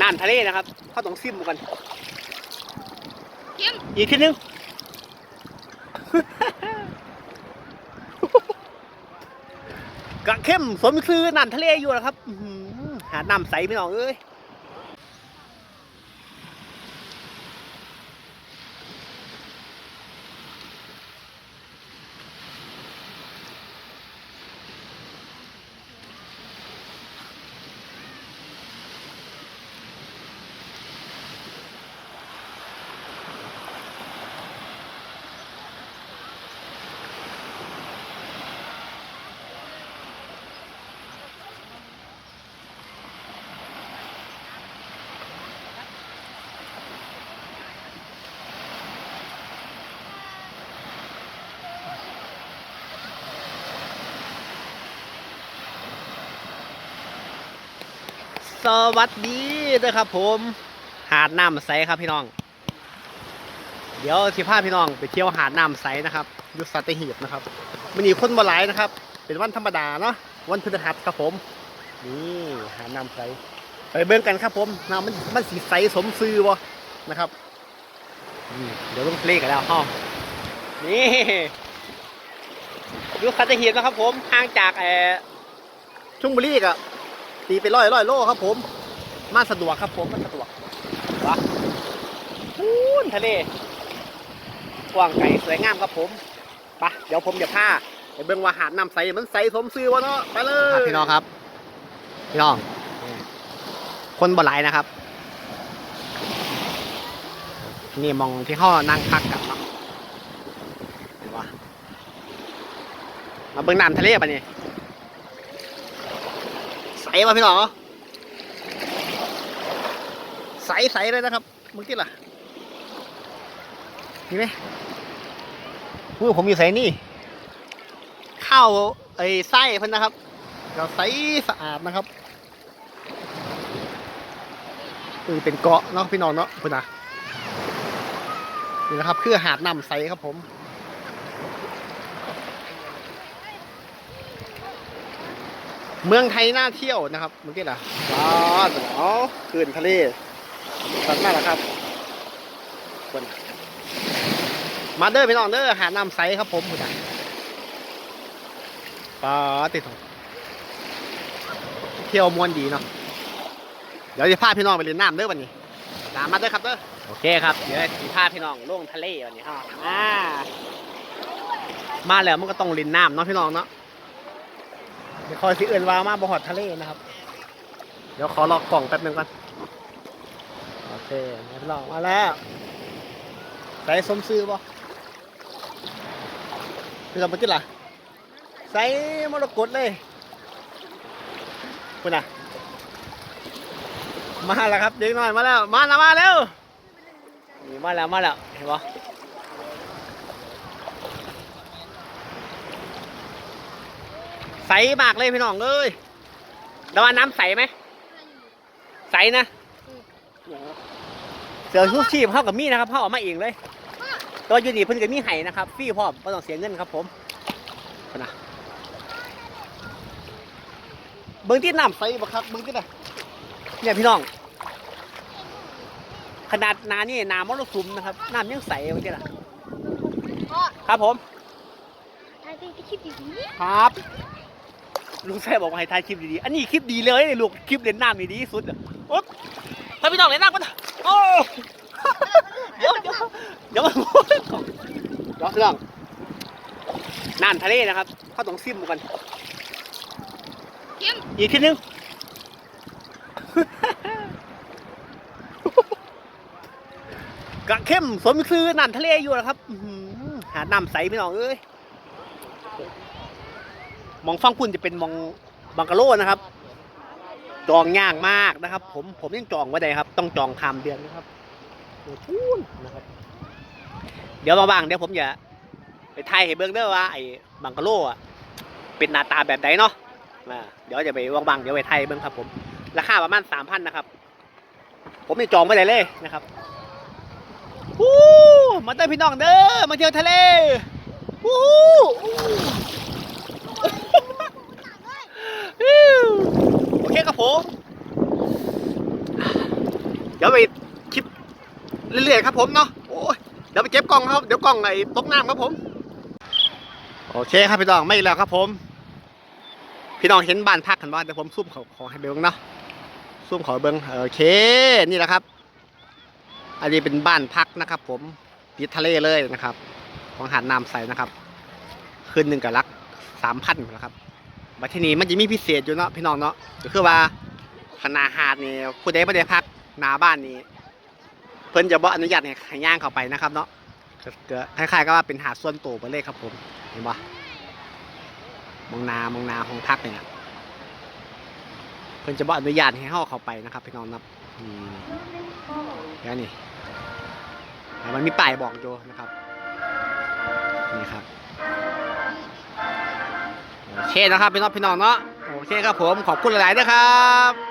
น่านทะเลนะครับ เขาต้องซิมกันเข้มอีกทีนึงกะเข้มสมคือน่านทะเลอยู่นะครับอื้อหือหาน้ำใสพี่น้องเอ้ย สวัสดีนะครับ ผมหาดน้ำใสครับพี่น้อง เดี๋ยวสิพาพี่น้องไปเที่ยวหาดน้ำใสนะครับอยุสัตหีบนะครับมันนี่คนบ่หลายนะครับ เป็นวันธรรมดาเนาะวันพฤหัสครับผม นี่หาดน้ำใสไปเบิ่งกันครับ ผมน้ำมันมันสีใสสมซื่อบ่นะครับเดี๋ยวลงทะเลกันแล้วห้องนี่อยุสัตหีบนะครับ ผมห่างจากเอชุ่งบุรีกะ ตีไปร้อยร้อยโลครับผม มาสะดวกครับผมมาสะดวกวะพูนทะเลกว้างไกลสวยงามครับผมไปะเดี๋ยวผมจะพาไปเบิ่งว่าหาดน้ำใสมันใสสมซื่อวะเนาะไปเลยพี่น้องครับพี่น้อง คนบ่หลายนะครับ นี่มองที่ห้อนั่งพักกันเนาะเห็นปะมาเบิ่งน้ำทะเลปะเนี่ใสมาพี่น้องเหรอใสใสเลยนะครับมึงกินล่ะนี่ไหมมือผมอยู่ใสนี่ ข้าวไอ้ไส้เพิ่นนะครับเราใสสะอาดนะครับคือเป็นเกาะเนาะพี่น้องเนาะพิ่นนะนี่นะครับ คือหาดน้ำใสครับผม เมืองไทยน่าเที่ยวนะครับเมื่อกี้ล่ะว้าวอ๋อคืนทะเลสันมากแล้วครับคนมาเด้อพี่น้องเด้อหาน้ำใสครับผมคุณอะปลาติดของเที่ยวมวนดีเนาะเดี๋ยวจะพาพี่น้องไปเล่นน้ำเด้อวันนี้ตามมาเด้อครับเด้อโอเคครับเดี๋ยวจะพาพี่น้องลงทะเลวันนี้ครับอ่ามาแล้วมันก็ต้องเล่นน้ำเนาะพี่น้องเนาะเดี๋ยวคอยสิเอื่นวาวมาบหอดทะเลนะครับ เดี๋ยวขอรอกล่องแป๊บหนึงก่อน โอเคมาพี่น้องมาแล้วใส่สมซื้อบ่พี่น้องมากินล่ะใส่มรกตเลยคุณน่ะ มาแล้วครับเด็กน้อยมาแล้ว มาแล้วมาแล้วนี่มาแล้วมาแล้วเห็นบ่ ใสมากเลยพี่น้องเอ้ยแล้วว่าน้ำใสไหม ใสนะเสือชูชีพเข้ากับมีนะครับเข้าเออกมาเองเลยตัวอยูนี่เพิ่นกับมีไห้นะครับฟรีพร้อมไม่ต้องเสียเงินครับผมเอานะเบิ้งที่น้ำใสบ่ครับเบิ้งที่น่ะเนี่ยพี่น้อง ขนาดนานี่น้ำมรสุมนะครับน้ำยังใสเบิ้งที่น่ะพ่อครับผมทายเป็นคลิปดีครับ ลุงแซ่บอกว่าให้ถ่ายคลิปดีๆ อันนี้คลิปดีเลยลูกคลิปเล่นน้ำนี่ดีที่สุดอะโอ๊บถ้าพี่น้องเล่นน้ำกันโอ้เดี๋ยวเดี๋ยวเดี๋ยวมันเดี๋ยวเรื่องน่านทะเลนะครับ เขาต้องซิมกันเข้มอีกทีนึงกะเข้มสมคือน่านทะเลอยู่นะครับอื้อหือหาน้ำใสพี่น้องเอ้ย มองฟังคุณจะเป็นมองบังกะโลนะครับ จองยากมากนะครับ ผมผมยังจองไว้ได้ครับ ต้องจองคำเดือนนะครับโอ้พูนนะครับ เดี๋ยวมาบางเดี๋ยวผมจะไปไทยให้เบิ้งเด้อว่าไอ้บังกะโลอะเป็นหน้าตาแบบไหนเนาะอ่าเดี๋ยวจะไปว่างๆเดี๋ยวไปไทยเบิ้งครับ ผมราคาประมาณสามพันนะครับ ผมยังจองไว้ได้เลยนะครับวู้มาเต้พี่น้องเด้อมาเที่ยวทะเลวู้เคครับผม เดี๋ ยวไปคลิปเรื่อยๆครับผมเนาะโอ้ยเดี๋ยวไปเก็บกล่องครับเดี๋ยวกล่องไอ้ตกน้ำครับผม โอเคครับพี่น้องไม่แล้วครับผม พี่น้องเห็นบ้านพักกันว่าเดี๋ยวผมซูมเขาขอให้เบิ้งเนาะซูมขาเบิ้งโอเคนี่แหละครับ อันนี้เป็นบ้านพักนะครับ ผมติดทะเลเลยนะครับ ของหาดน้ำใสนะครับคืนหนึ่งกับลักสามพันนะครับบัดทีนี้มันจะมีพิเศษอยู่เนาะพี่น้องเนาะก็คือว่าขนาหาดนี่ผู้ใดไม่ได้พัก หนาบ้านนี้ เพิ่นจะบ่อนุญาตให้ย่างเข้าไปนะครับ เนาะก็ก็คล้ายๆกับว่าเป็นหาดส่วนตัวไปเลยครับผมเห็นปะมองนามองนาของพักเนี่ยเพิ่นจะบ่อนุญาตให้เข้าเข้าไปนะครับพี่น้องนับอืมแล้วนี่มันมีป้ายบอกอยู่นะครับนี่ครับโอเคนะครับพี่น้องพี่น้องเนาะโอเคครับผมขอบคุณหลายๆด้วยครับ